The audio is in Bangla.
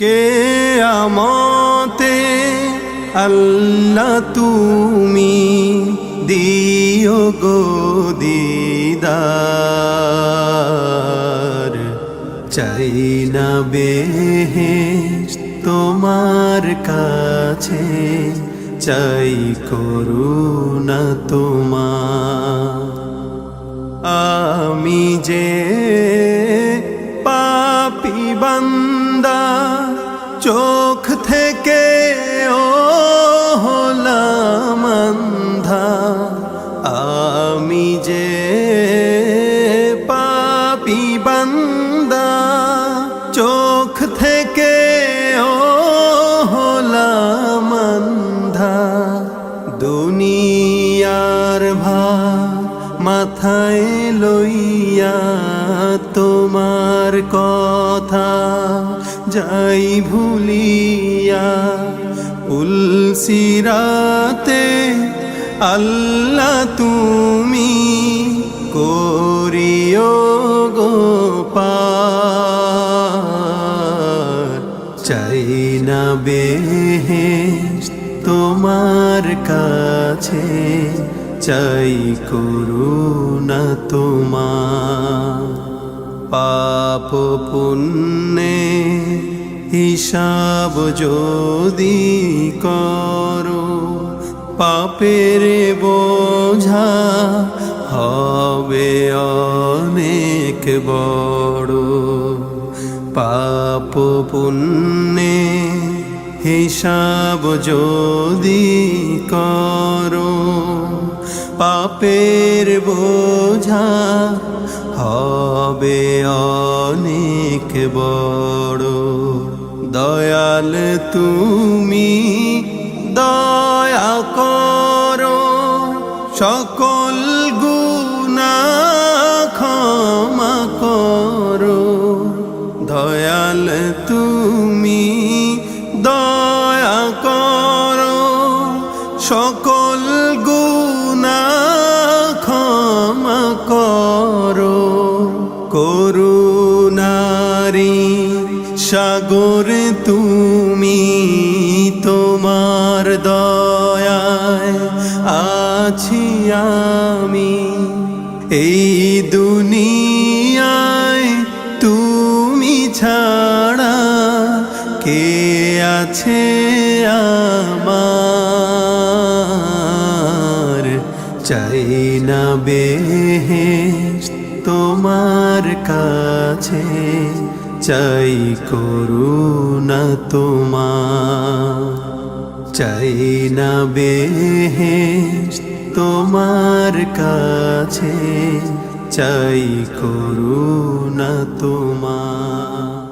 কে আমতে আল্লাহ তুমি দিও গো দিদার। চাই না বেহেশ তোমার কাছে, চাই করুণা তোমার। আমি যে পাপি বান্দা চোখ থেকে ও হলাম অন্ধা আমি যে পাপি বান্দা, চোখ থেকে ও হলাম অন্ধা দুনিয়ার ভার মাথায় লইয়া তোমার কথা যাই ভুলিয়া উলসিরাতে আল্লাহ তুমি করিও গো পার। চাই না বেহেশ তোমার কাছে, চাই করুণা তোমার। পাপ পুণ্যে হিসাব যদি করো, পাপের বোঝা হবে অনেক বড়। পাপ পুণ্যে হিসাব যদি করো, পাপের বোঝা হবে অনেক বড়। দয়াল তুমি দয়া করো সকল গুণা ক্ষমা করো। দয়াল তুমি করুণারি সাগর তুমি তোমার দয়ায় আছি আমি। এই দুনিয়ায় তুমি ছাড়া কে আছে আমার? চাই না বেহেশ তোমার কাছে। চাই করুণা তোমার। চাই না বেহে তোমার কাছে। চাই করু না তোমার।